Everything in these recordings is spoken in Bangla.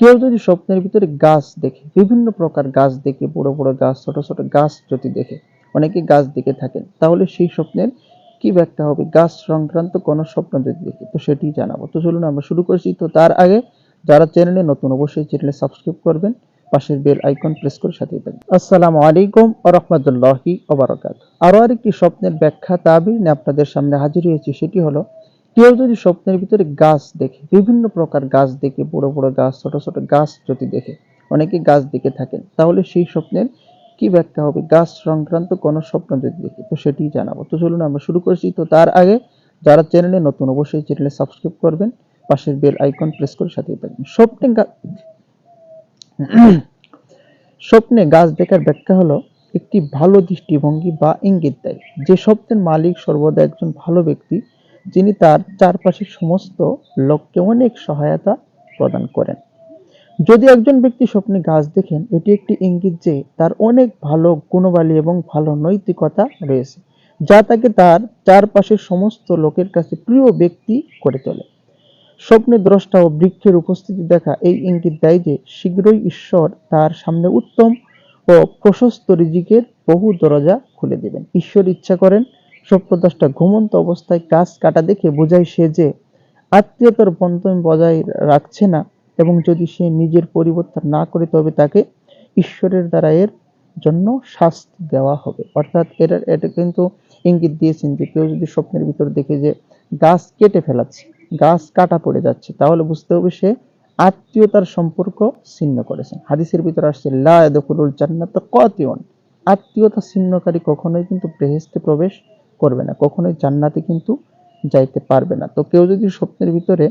কেউ যদি স্বপ্নের ভিতরে গাছ দেখে, বিভিন্ন প্রকার গাছ দেখে, বড় বড় গাছ, ছোট ছোট গাছ যদি দেখে, অনেকে গাছ দেখে থাকেন, তাহলে সেই স্বপ্নের কি ব্যাখ্যা হবে? গাছ সংক্রান্ত কোনো স্বপ্ন যদি দেখে, তো সেটি জানাব। তো চলুন আমরা শুরু করছি। তো তার আগে যারা চ্যানেলে নতুন, অবশ্যই চ্যানেলে সাবস্ক্রাইব করবেন, পাশের বেল আইকন প্রেস করে সাথে থাকবেন। আসসালামু আলাইকুম ও রহমতুল্লাহি ওবরাকাত আরও আরেকটি স্বপ্নের ব্যাখ্যা, তাবির নিয়ে আপনাদের সামনে হাজির হয়েছি, সেটি হলো কেউ যদি স্বপ্নের ভিতরে গাছ দেখে, বিভিন্ন প্রকার গাছ দেখে, বড় বড় গাছ, ছোট ছোট গাছ যদি দেখে, অনেকে গাছ দেখে থাকেন, তাহলে সেই স্বপ্নের কি ব্যাখ্যা হবে? গাছ সংক্রান্ত কোনো স্বপ্ন যদি দেখে, তো সেটি জানাব। তো চলুন আমরা শুরু করছি। তো তার আগে যারা চ্যানেলে নতুন, অবশ্যই চ্যানেলে সাবস্ক্রাইব করবেন, পাশের বেল আইকন প্রেস করে সাথে থাকবেন। স্বপ্নে স্বপ্নে গাছ দেখার ব্যাখ্যা হলো একটি ভালো দৃষ্টিভঙ্গি বা ইঙ্গিত দেয়। যে স্বপ্নের মালিক সর্বদা একজন ভালো ব্যক্তি যিনি তার চারপাশের সমস্ত লোককে অনেক সহায়তা প্রদান করেন। যদি একজন ব্যক্তি স্বপ্নে গাছ দেখেন, এটি একটি ইঙ্গিত যে তার অনেক ভালো গুণবালী এবং ভালো নৈতিকতা রয়েছে, যা তাকে তার চারপাশের সমস্ত লোকের কাছে প্রিয় ব্যক্তি করে তোলে। স্বপ্নে দ্রষ্টা ও বৃক্ষের উপস্থিতি দেখা এই ইঙ্গিত দেয় যে শীঘ্রই ঈশ্বর তার সামনে উত্তম ও প্রশস্ত রিজিকের বহু দরজা খুলে দেবেন। ঈশ্বর ইচ্ছা করেন স্বপ্নদ্রষ্টা ঘুমন্ত অবস্থায় গাছ কাটা দেখে বোঝায় সে যে আত্মীয়তার বন্ধন বজায় রাখছে না এবং যদি সে নিজের পরিবর্তন না করে, তবে তাকে ঈশ্বরের দ্বারা এর জন্য শাস্তি দেওয়া হবে। অর্থাৎ এটা এটা কিন্তু ইঙ্গিত দিয়েছেন যে কেউ যদি স্বপ্নের ভিতর দেখে যে গাছ কেটে ফেলাচ্ছে, গাছ কাটা পড়ে যাচ্ছে, তাহলে বুঝতে হবে সে আত্মীয়তার সম্পর্ক ছিন্ন করেছেন। হাদিসের ভিতর আসছে, লা ইয়াদখুলুল জান্নাত কাতিউন। আত্মীয়তা ছিন্নকারী কখনোই কিন্তু বেহেশতে প্রবেশ করবে না, কখনোই জান্নাতে কিন্তু যাইতে পারবে না। তো কেউ যদি স্বপ্নের ভিতরে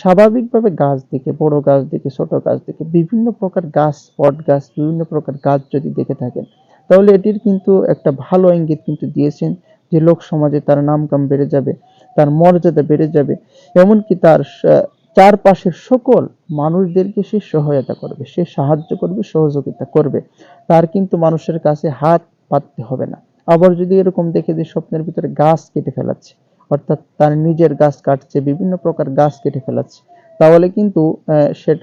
স্বাভাবিকভাবে গাছ দেখে, বড় গাছ দেখে, ছোট গাছ দেখে, বিভিন্ন প্রকার গাছ, বট গাছ, বিভিন্ন প্রকার গাছ যদি দেখে থাকেন, তাহলে এটির কিন্তু একটা ভালো ইঙ্গিত কিন্তু দিয়েছেন যে লোক সমাজে তার নামকাম বেড়ে যাবে, তার মর্যাদা বেড়ে যাবে, এমনকি তার চারপাশের সকল মানুষদেরকে সে সহায়তা করবে, সে সাহায্য করবে, সহযোগিতা করবে। তার কিন্তু মানুষের কাছে হাত পাততে হবে না। আবার যদি এরকম দেখে যে স্বপ্নের ভিতরে গাছ কেটে ফেলাচ্ছে, অর্থাৎ তার নিজের গাছ কাটছে, বিভিন্ন প্রকার গাছ কেটে ফেলাচ্ছে, তাহলে কিন্তু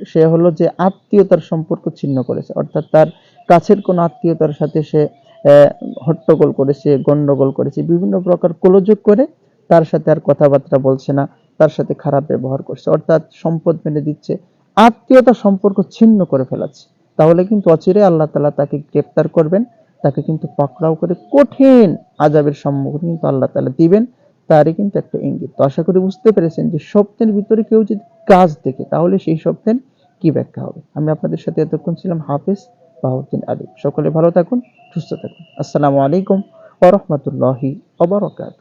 সে- হলো যে আত্মীয়তার সম্পর্ক ছিন্ন করেছে, অর্থাৎ তার কাছের কোন আত্মীয়তার সাথে সে হট্টগোল করেছে গন্ডগোল করেছে বিভিন্ন প্রকার গোলযোগ করে, তার সাথে আর কথাবার্তা বলছে না, তার সাথে খারাপ ব্যবহার করছে, অর্থাৎ সম্পদ মেনে দিচ্ছে, আত্মীয়তা সম্পর্ক ছিন্ন করে ফেলাচ্ছে, তাহলে কিন্তু অচিরে আল্লাহ তালা তাকে গ্রেপ্তার করবেন তাকে কিন্তু পাকড়াও করে কঠিন আজাবের সম্মুখীন কিন্তু আল্লাহ তালা দিবেন, তারই কিন্তু একটা ইঙ্গিত। তো আশা করি বুঝতে পেরেছেন যে স্বপ্নের ভিতরে কেউ যদি কাজ দেখে, তাহলে সেই স্বপ্নের কি ব্যাখ্যা হবে? আমি আপনাদের সাথে এতক্ষণ ছিলাম হাফিজ বাহুদ্দিন আলী সকলে ভালো থাকুন, সুস্থ থাকুন। আসসালামু আলাইকুম ওরহমতুল্লাহি অবরকাত